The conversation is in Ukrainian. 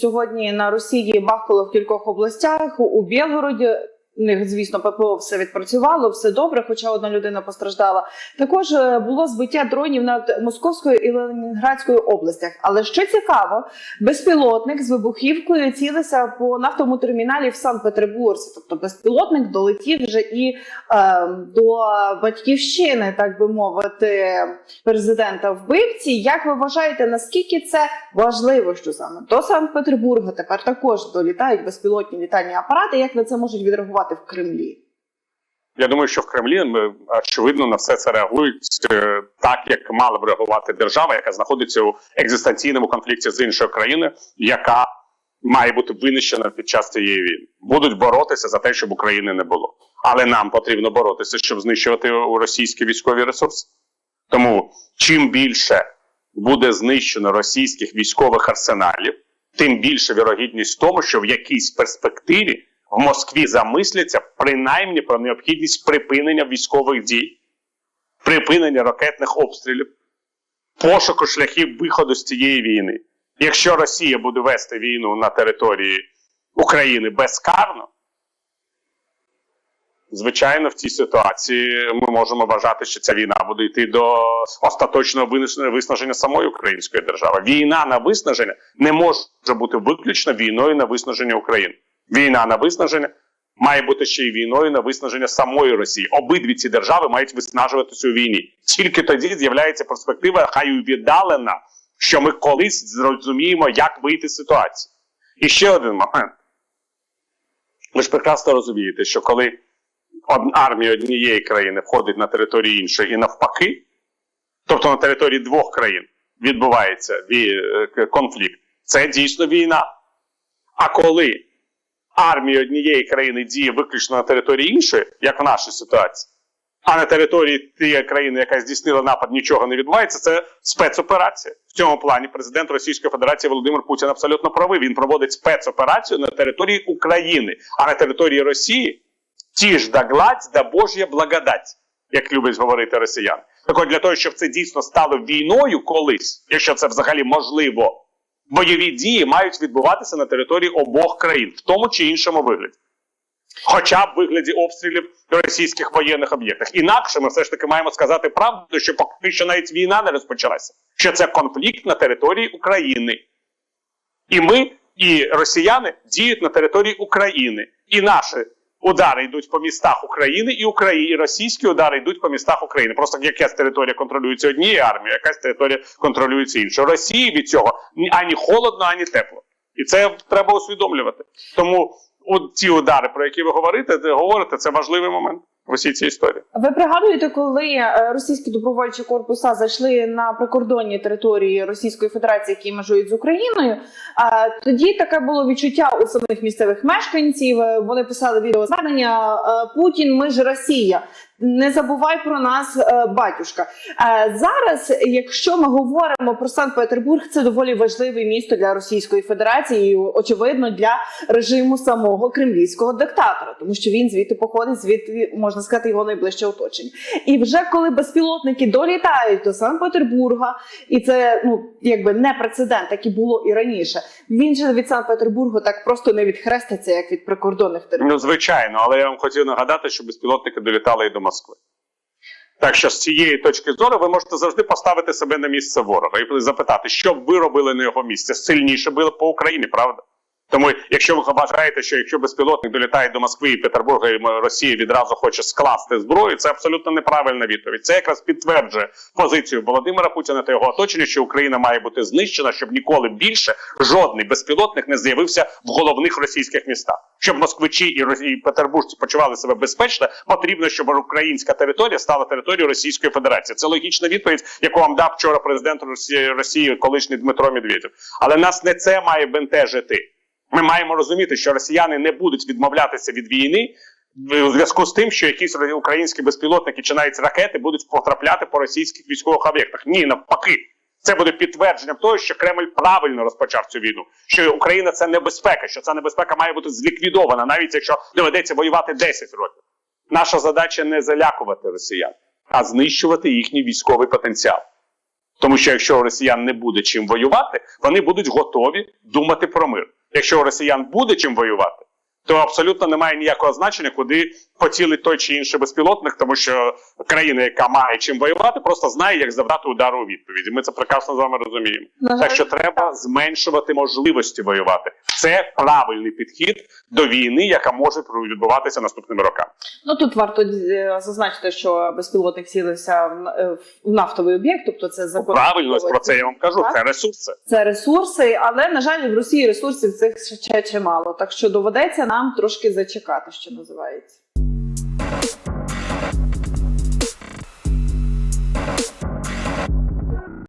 сьогодні на Росії бахкало в кількох областях у Білгороді. У них, звісно, ППО все відпрацювало, все добре, хоча одна людина постраждала. Також е, було збиття дронів над Московською і Ленінградською областях. Але що цікаво, безпілотник з вибухівкою цілився по нафтовому терміналі в Санкт-Петербурзі. Тобто безпілотник долетів вже і е, до батьківщини, так би мовити, президента вбивці. Як ви вважаєте, наскільки це важливо, що саме до Санкт-Петербурга тепер також долітають безпілотні літальні апарати? Як на це можуть відреагувати в Кремлі? Я думаю, що в Кремлі очевидно на все це реагують е, так, як мала б реагувати держава, яка знаходиться у екзистенційному конфлікті з іншою країною, яка має бути винищена під час цієї війни. Будуть боротися за те, щоб України не було. Але нам потрібно боротися, щоб знищувати російські військові ресурси. Тому чим більше буде знищено російських військових арсеналів, тим більше вірогідність тому, що в якійсь перспективі в Москві замисляться принаймні про необхідність припинення військових дій, припинення ракетних обстрілів, пошуку шляхів виходу з цієї війни. Якщо Росія буде вести війну на території України безкарно, звичайно, в цій ситуації ми можемо вважати, що ця війна буде йти до остаточного виснаження самої української держави. Війна на виснаження не може бути виключно війною на виснаження України. Війна на виснаження має бути ще й війною на виснаження самої Росії. Обидві ці держави мають виснажуватися у війні. Тільки тоді з'являється перспектива, хай і віддалена, що ми колись зрозуміємо, як вийти з ситуації. І ще один момент. Ви ж прекрасно розумієте, що коли армія однієї країни входить на територію іншої і навпаки, тобто на території двох країн відбувається е, конфлікт, це дійсно війна. А коли армія однієї країни діє виключно на території іншої, як в нашій ситуації, а на території тієї країни, яка здійснила напад, нічого не відбувається, це спецоперація. В цьому плані президент Російської Федерації Володимир Путін абсолютно правий. Він проводить спецоперацію на території України, а на території Росії ті ж да гладь, да Божя благодать, як люблять говорити росіяни. Так от для того, щоб це дійсно стало війною колись, якщо це взагалі можливо, бойові дії мають відбуватися на території обох країн, в тому чи іншому вигляді. Хоча б вигляді обстрілів російських воєнних об'єктах. Інакше ми все ж таки маємо сказати правду, що поки що навіть війна не розпочалася, що це конфлікт на території України. І ми, і росіяни діють на території України. І наші удари йдуть по містах України, і Україні, і російські удари йдуть по містах України. Просто якась територія контролюється однією армією, якась територія контролюється іншою. Росії від цього ні- ані холодно, ані тепло. І це треба усвідомлювати. Тому от ці удари, про які ви говорите, говорите, це важливий момент в усій цій історії. Ви пригадуєте, коли е, російські добровольчі корпуса зайшли на прикордонні території Російської Федерації, які межують з Україною? Тоді таке було відчуття у самих місцевих мешканців. Е, Вони писали відеозвернення е, Путін, ми ж Росія. Не забувай про нас, е, батюшка. Е, Зараз, якщо ми говоримо про Санкт-Петербург, це доволі важливе місто для Російської Федерації, і, очевидно, для режиму самого кремлівського диктатора, тому що він звідти походить, звідти можна сказати його найближче оточення. І вже коли безпілотники долітають до Санкт-Петербурга, і це ну якби не прецедент, так і було і раніше. Він же від Санкт-Петербургу так просто не відхреститься, як від прикордонних територій. Ну, звичайно, але я вам хотів нагадати, що безпілотники долітали і до Москви. Так що з цієї точки зору ви можете завжди поставити себе на місце ворога і запитати, що б ви робили на його місці. Сильніше було по Україні, правда? Тому, якщо ви вважаєте, що якщо безпілотник долітає до Москви і Петербурга, і Росія відразу хоче скласти зброю, це абсолютно неправильна відповідь. Це якраз підтверджує позицію Володимира Путіна та його оточення, що Україна має бути знищена, щоб ніколи більше жодний безпілотник не з'явився в головних російських містах. Щоб москвичі і і петербуржці почували себе безпечно, потрібно, щоб українська територія стала територією Російської Федерації. Це логічна відповідь, яку вам дав вчора президент Росії, Росії колишній Дмитро Медведєв. Але нас не це має бентежити. Ми маємо розуміти, що росіяни не будуть відмовлятися від війни в зв'язку з тим, що якісь українські безпілотники чи навіть ракети будуть потрапляти по російських військових об'єктах. Ні, навпаки. Це буде підтвердженням того, що Кремль правильно розпочав цю війну, що Україна це небезпека, що ця небезпека має бути зліквідована, навіть якщо доведеться воювати 10 років. Наша задача не залякувати росіян, а знищувати їхній військовий потенціал. Тому що якщо у росіян не буде чим воювати, вони будуть готові думати про мир. Якщо у росіян буде чим воювати, то абсолютно немає ніякого значення, куди поцілить той чи інший безпілотник, тому що країна, яка має чим воювати, просто знає, як завдати удару у відповіді. Ми це прекрасно з вами розуміємо. Жаль, Так що треба зменшувати можливості воювати. Це правильний підхід до війни, яка може відбуватися наступними роками. Ну тут варто е, зазначити, що безпілотник цілився в, е, нафтовий об'єкт, тобто це закон. Правильно про це я вам кажу. Так. Це ресурси. Це ресурси, але на жаль, в Росії ресурсів цих ще чимало. Так що доведеться нам трошки зачекати, що називається.